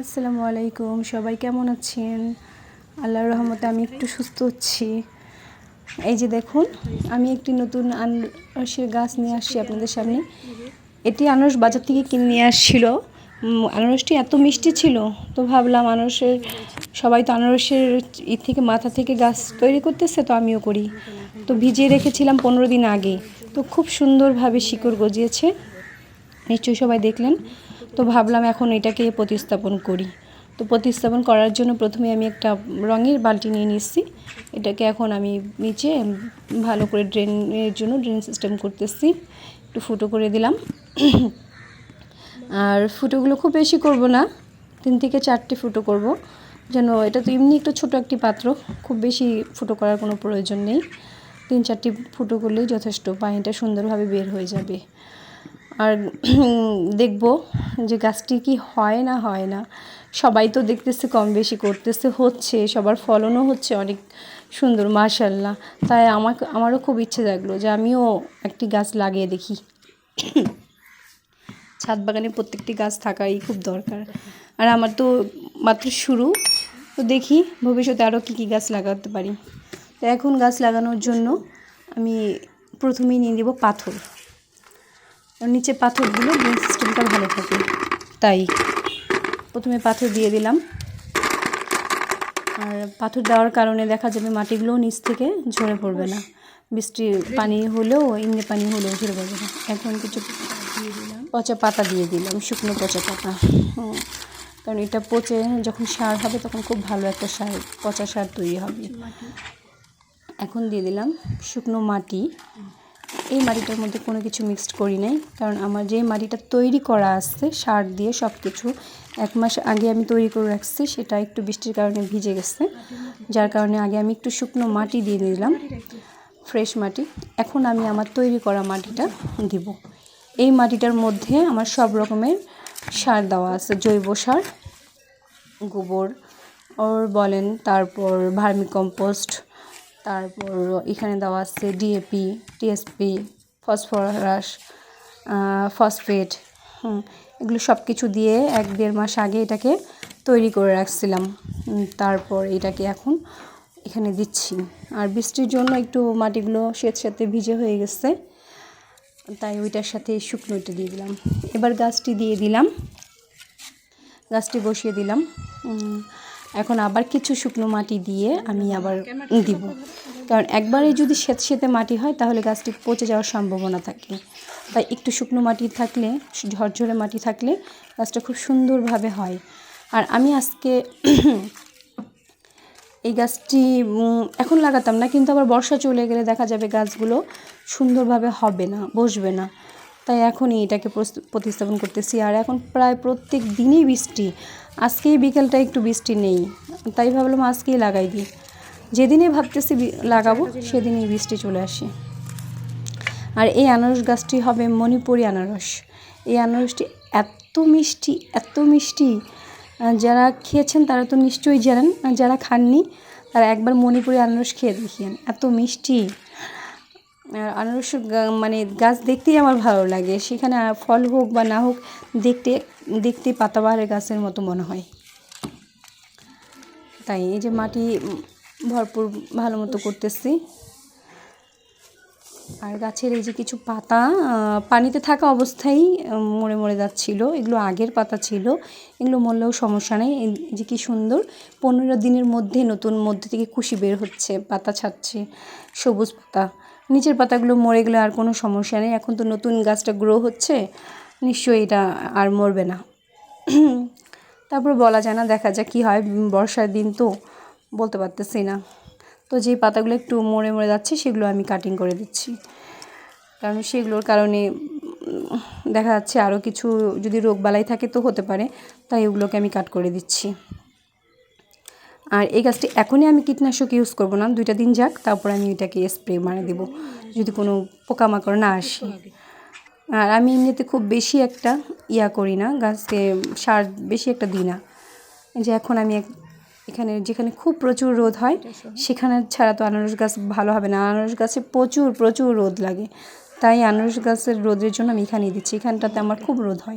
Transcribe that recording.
আসসালামু আলাইকুম, সবাই কেমন আছেন? আল্লাহর রহমতে আমি একটু সুস্থ হচ্ছি। এই যে দেখুন, আমি একটি নতুন আনারসের গাছ নিয়ে আসছি আপনাদের সামনে। এটি আনারস বাজার থেকে কিনে নিয়ে আসছিল। আনারসটি এত মিষ্টি ছিল, তো ভাবলাম আনারসের, সবাই তো আনারসের ই থেকে, মাথা থেকে গাছ তৈরি করতেছে, তো আমিও করি। তো ভিজিয়ে রেখেছিলাম পনেরো দিন আগে। তো খুব সুন্দরভাবে শিকড় গজিয়েছে। নিশ্চয়ই সবাই দেখলেন। তো ভাবলাম এখন এটাকে প্রতিস্থাপন করি। তো প্রতিস্থাপন করার জন্য প্রথমে আমি একটা রঙের বালতি নিয়ে নিচ্ছি। এটাকে এখন আমি নিচে ভালো করে ড্রেনের জন্য ড্রেন সিস্টেম করতেছি। একটু ফুটো করে দিলাম। আর ফুটোগুলো খুব বেশি করব না। তিন থেকে চারটে ফুটো করব। যেন এটা তো এমনি একটু ছোট একটি পাত্র। খুব বেশি ফুটো করার কোনো প্রয়োজন নেই। তিন চারটি ফুটো করলেই যথেষ্ট। পানিটা সুন্দরভাবে বের হয়ে যাবে। আর দেখব যে গাছটি কি হয় না হয় না। সবাই তো দেখতেছে, কম বেশি করতেছে, হচ্ছে, সবার ফলনও হচ্ছে অনেক সুন্দর মাশাল্লাহ তাই আমাকে আমারও খুব ইচ্ছে জাগলো যে আমিও একটি গাছ লাগিয়ে দেখি। ছাদ বাগানে প্রত্যেকটি গাছ থাকাই খুব দরকার। আর আমার তো মাত্র শুরু। তো দেখি ভবিষ্যতে আরও কী কী গাছ লাগাতে পারি। তো এখন গাছ লাগানোর জন্য আমি প্রথমেই নিয়ে দেবো পাথর। নিচে পাথরগুলো ড্রেন সিস্টেমটা ভালো থাকে। তাই প্রথমে পাথর দিয়ে দিলাম। আর পাথর দেওয়ার কারণে দেখা যাবে মাটিগুলোও নিচ থেকে ঝরে পড়বে না। বৃষ্টির পানি হলেও এমনি পানি হলেও ঝরে পড়বে না। এখন কিছু দিয়ে দিলাম পচা পাতা দিয়ে দিলাম শুকনো পচা পাতা। কারণ এটা পচে যখন সার হবে তখন খুব ভালো একটা সার পচা সার তৈরি হবে। এখন দিয়ে দিলাম শুকনো মাটি। এই মাটিটার মধ্যে কোনো কিছু মিক্সড করি নাই। কারণ আমার যে মাটিটা তৈরি করা আছে, সার দিয়ে সব কিছু এক মাস আগে আমি তৈরি করে রাখছি, সেটা একটু বৃষ্টির কারণে ভিজে গেছে। যার কারণে আগে আমি একটু শুকনো মাটি দিয়ে দিলাম ফ্রেশ মাটি। এখন আমি আমার তৈরি করা মাটিটা দিব। এই মাটিটার মধ্যে আমার সব রকমের সার দেওয়া আছে, জৈব সার, গোবর, ওর বলেন, তারপর ভার্মি কম্পোস্ট তারপর এখানে দেওয়া আছে ডিএপি টিএসপি ফসফরাস ফসফেট এগুলো সব কিছু দিয়ে এক দেড় মাস আগে এটাকে তৈরি করে রাখছিলাম। তারপর এটাকে এখন এখানে দিচ্ছি। আর বৃষ্টির জন্য একটু মাটিগুলো স্বেচ্ছাতে ভিজে হয়ে গেছে, তাই ওইটার সাথে শুকনোটা দিয়ে দিলাম। এবার গাছটি দিয়ে দিলাম, গাছটি বসিয়ে দিলাম। এখন আবার কিছু শুকনো মাটি দিয়ে আমি আবার দিব। কারণ একবারে যদি স্যাঁতস্যাঁতে মাটি হয়, তাহলে গাছটি পচে যাওয়ার সম্ভাবনা থাকে। তাই একটু শুকনো মাটি থাকলে, ঝরঝরে মাটি থাকলে গাছটা খুব সুন্দরভাবে হয়। আর আমি আজকে এই গাছটি এখন লাগাতাম না, কিন্তু আবার বর্ষা চলে গেলে দেখা যাবে গাছগুলো সুন্দরভাবে হবে না, বসবে না। তাই এখনই এটাকে প্রতিস্থাপন করতেছি। আর এখন প্রায় প্রত্যেক দিনই বৃষ্টি। আজকেই বিকেলটা একটু বৃষ্টি নেই, তাই ভাবলাম আজকেই লাগাই দিই। যেদিনই ভাবতেছি লাগাবো, সেদিনই বৃষ্টি চলে আসে। আর এই আনারস গাছটি হবে মণিপুরি আনারস। এই আনারসটি এত মিষ্টি এত মিষ্টি। যারা খেয়েছেন তারা তো নিশ্চয়ই জানেন, যারা খাননি তারা একবার মণিপুরি আনারস খেয়ে দেখিয়েন এত মিষ্টি। আর আনারস মানে গাছ দেখতেই আমার ভালো লাগে। সেখানে ফল হোক বা না হোক, দেখতে দেখতে পাতাবাহারের গাছের মতো মনে হয়। তাই এই যে মাটি ভরপুর ভালো মতো করতেছি। আর গাছের এই যে কিছু পাতা পানিতে থাকা অবস্থায় মরে মরে যাচ্ছিল। এগুলো আগের পাতা ছিল। এগুলো মরলেও সমস্যা নেই। এই যে কি সুন্দর, পনেরো দিনের মধ্যে নতুন মধ্যে থেকে কুশি বের হচ্ছে, পাতা ছাড়ছে, সবুজ পাতা। নিচের পাতাগুলো মরে গেলে আর কোনো সমস্যা নেই। এখন তো নতুন গাছটা গ্রো হচ্ছে, নিশ্চয়ই এটা আর মরবে না। তারপর বলা যায় না, দেখা যাক কী হয়। বর্ষার দিন তো বলতে পারতেছি না। তো যেই পাতাগুলো একটু মরে মরে যাচ্ছে, সেগুলো আমি কাটিং করে দিচ্ছি। কারণ সেগুলোর কারণে দেখা যাচ্ছে আরও কিছু যদি রোগবালাই থাকে তো হতে পারে, তাই ওগুলোকে আমি কাট করে দিচ্ছি। আর এই গাছটি এখনই আমি কীটনাশক ইউজ করব না, দুইটা দিন যাক, তারপর আমি এটাকে স্প্রে মারে দেবো, যদি কোনো পোকামাকড় না আসে। আর আমি এমনিতে খুব বেশি একটা ইয়া করি না গাছকে সার বেশি একটা দিই না। যে এখন আমি এখানে যেখানে খুব প্রচুর রোদ হয়, সেখানে ছাড়া তো আনারস গাছ ভালো হবে না। আনারস গাছে প্রচুর প্রচুর রোদ লাগে। তাই আনারস গাছের রোদের জন্য আমি এখানেই দিচ্ছি, এখানটাতে আমার খুব রোদ হয়।